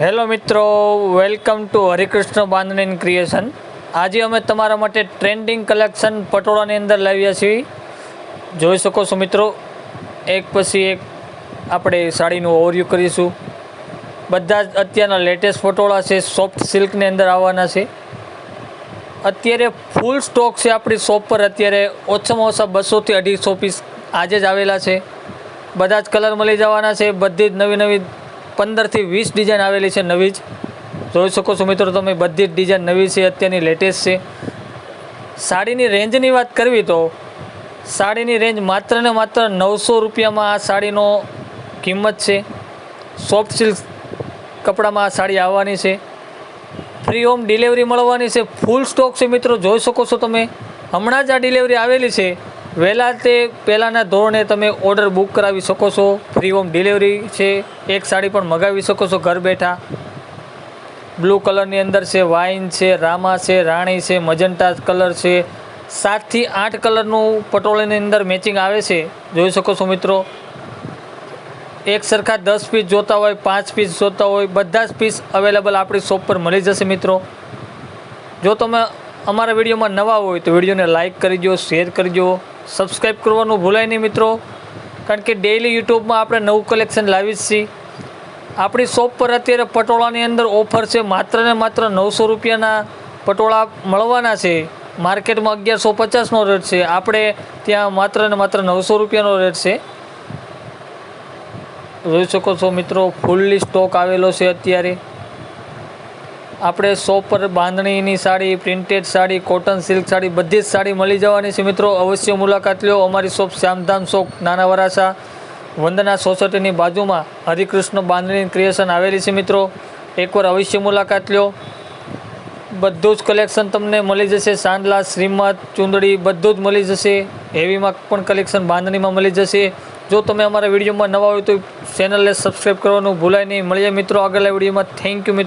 Hello મિત્રો welcome to Harikrishna Bandhani creation આજે અમે તમારા માટે ટ્રેન્ડિંગ કલેક્શન પટોળાની અંદર લાવ્યા છીએ. જોઈ શકો છો મિત્રો, એક પછી એક આપણે સાડીનું ઓવરવ્યૂ કરીશું. બધા જ અત્યારના લેટેસ્ટ પટોળા છે સોફ્ટ સિલ્કની અંદર આવવાના છે. અત્યારે ફૂલ સ્ટોક છે આપણી શોપ પર. અત્યારે ઓછામાં ઓછા બસોથી અઢીસો પીસ આજે જ આવેલા છે. બધા જ કલર મળી જવાના છે. બધી જ નવી નવી પંદરથી વીસ ડિઝાઇન આવેલી છે નવી જ. જોઈ શકો છો મિત્રો તમે, બધી જ ડિઝાઇન નવી છે, અત્યારની લેટેસ્ટ છે. સાડીની રેન્જની વાત કરવી તો, સાડીની રેન્જ માત્ર ને માત્ર નવસો રૂપિયામાં આ સાડીનો કિંમત છે. સોફ્ટ સિલ્ક કપડામાં આ સાડી આવવાની છે. ફ્રી હોમ ડિલિવરી મળવાની છે. ફૂલ સ્ટોક છે મિત્રો, જોઈ શકો છો તમે. હમણાં જ આ ડિલિવરી આવેલી છે. વહેલા તે પહેલાંના ધોરણે તમે ઓર્ડર બુક કરાવી શકો છો. ફ્રી હોમ ડિલિવરી છે. એક સાડી પણ મગાવી શકો છો ઘર બેઠા. બ્લુ કલરની અંદર છે વાઇન છે, રામા છે, રાણી છે મજન્ટા કલર છે. સાતથી આઠ કલરનું પટોળાની અંદર મેચિંગ આવે છે. જોઈ શકો છો મિત્રો. એક સરખા દસ પીસ જોતા હોય, પાંચ પીસ જોતા હોય, બધા જ પીસ અવેલેબલ આપણી શોપ પર મળી જશે મિત્રો. જો તમે અમારા વિડીયોમાં નવા હોય તો વિડીયોને લાઇક કરી દો શેર કરી દો સબસ્ક્રાઈબ કરવાનું ભૂલાય નહીં મિત્રો. કારણ કે ડેઇલી યુટ્યુબમાં આપણે નવું કલેક્શન લાવી જ આપણી શોપ પર અત્યારે પટોળાની અંદર ઓફર છે, માત્ર ને માત્ર નવસો રૂપિયાના પટોળા મળવાના છે. માર્કેટમાં અગિયારસો પચાસનો રેટ છે. આપણે ત્યાં માત્ર ને માત્ર નવસો રૂપિયાનો રેટ છે. જોઈ શકો છો મિત્રો ફૂલ્લી સ્ટોક આવેલો છે અત્યારે. આપણે શોપ પર બાંધણીની sari printed sari cotton silk sari બધી જ સાડી મળી જવાની છે મિત્રો. અવશ્ય મુલાકાત લ્યો. અમારી શોપ શ્યામધામ શોપ નાના વરાસા વંદના સોસાયટીની બાજુમાં હરિકૃષ્ણ બાંધણી ક્રિએશન આવેલી છે મિત્રો. એકવાર અવશ્ય મુલાકાત લ્યો. બધું જ કલેક્શન તમને મળી જશે. સાંડલા, શ્રીમત, ચુંદડી બધું જ મળી જશે. હેવીમાં પણ કલેક્શન બાંધણીમાં મળી જશે. જો તમે અમારા વિડીયોમાં નવા હોય તો ચેનલને સબસ્ક્રાઈબ કરવાનું ભૂલાય નહીં. મળીએ મિત્રો આગળના વિડીયોમાં. Thank you